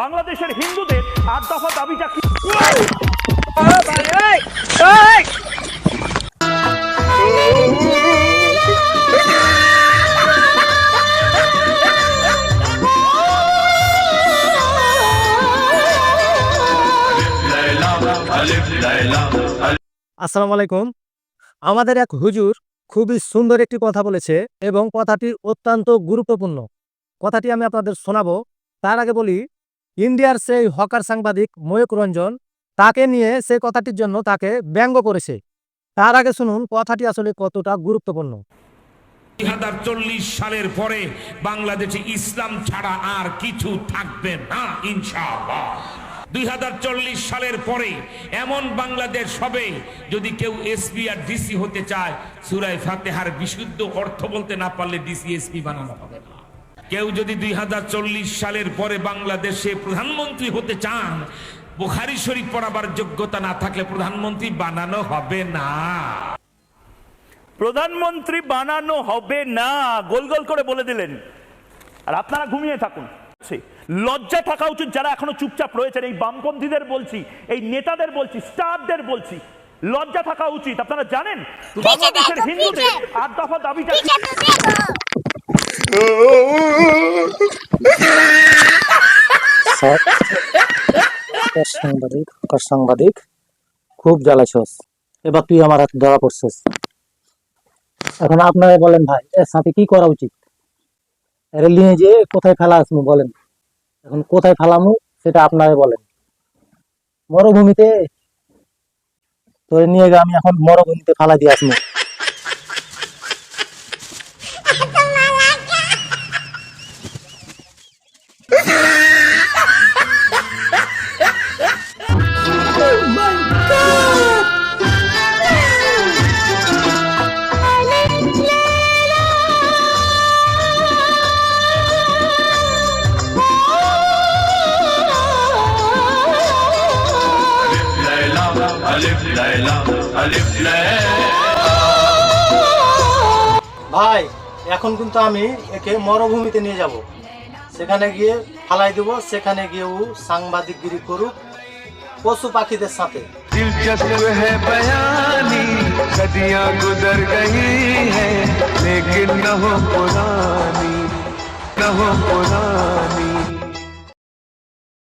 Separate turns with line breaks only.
বাংলাদেশের হিন্দুদের আট দফা দাবিটা কি?
আসসালামু আলাইকুম। আমাদের এক হুজুর খুবই সুন্দর একটি কথা বলেছে এবং কথাটি অত্যন্ত গুরুত্বপূর্ণ। কথাটি আমি আপনাদের শোনাবো। তার আগে বলি ইন্ডিয়ার সেই হকার সাংবাদিক ময়ূক রঞ্জন তাকে নিয়ে সে কথাটির জন্য তাকে ব্যঙ্গ করেছে। তার আগে শুনুন, কথাটি আসলে কতটা গুরুত্বপূর্ণ।
দুই হাজার চল্লিশ সালের পরে বাংলাদেশে ইসলাম ছাড়া আর কিছু থাকবে না, ইনশাআল্লাহ। দুই হাজার চল্লিশ সালের পরে এমন বাংলাদেশ হবে, যদি কেউ এসপি আর ডিসি হতে চায় সুরাই ফাতেহার বিশুদ্ধ অর্থ বলতে না পারলে ডিসি এসপি বানানো হবে। কেউ যদি দুই হাজার চল্লিশ সালের পরে বাংলাদেশে প্রধানমন্ত্রী হতে চান বুখারি শরীফ পড়াবার যোগ্যতা না থাকলে প্রধানমন্ত্রী বানানো হবে না।
প্রধানমন্ত্রী বানানো হবে না। গোল গোল করে বলে দিলেন। আর আপনারা ঘুমিয়ে থাকুন। লজ্জা থাকা উচিত যারা এখনও চুপচাপ রয়েছেন। এই বামপন্থীদের বলছি এই নেতাদের বলছি স্টারদের বলছি লজ্জা থাকা উচিত। আপনারা জানেন বাংলাদেশের হিন্দুদের। আট দফা দাবিটা কি?
Picha tu dedo.
হকার সাংবাদিক সাংবাদিক, খুব জ্বালাছস এবার তুই আমার হাতে ধরা পড়ছিস। এখন আপনারা বলেন ভাই, এর সাথে কি করা উচিত? এর নিয়ে যে কোথায় ফেলা আসমু বলেন। এখন কোথায় ফেলামু, সেটা আপনারা বলেন। মরুভূমিতে তোরে নিয়ে আমি এখন মরুভূমিতে ফেলা দিয়ে আসমু ভাই এখন কিন্তু আমি একে মরুভূমিতে নিয়ে যাব সেখানে গিয়ে ফালাই দেব সেখানে গিয়ে ও সাংবাদিকগিরি করুক পশু পাখিদের সাথে
दिलचस्प है बयानी सदियां गुजर गई हैं लेकिन न हो पुरानी न हो पुरानी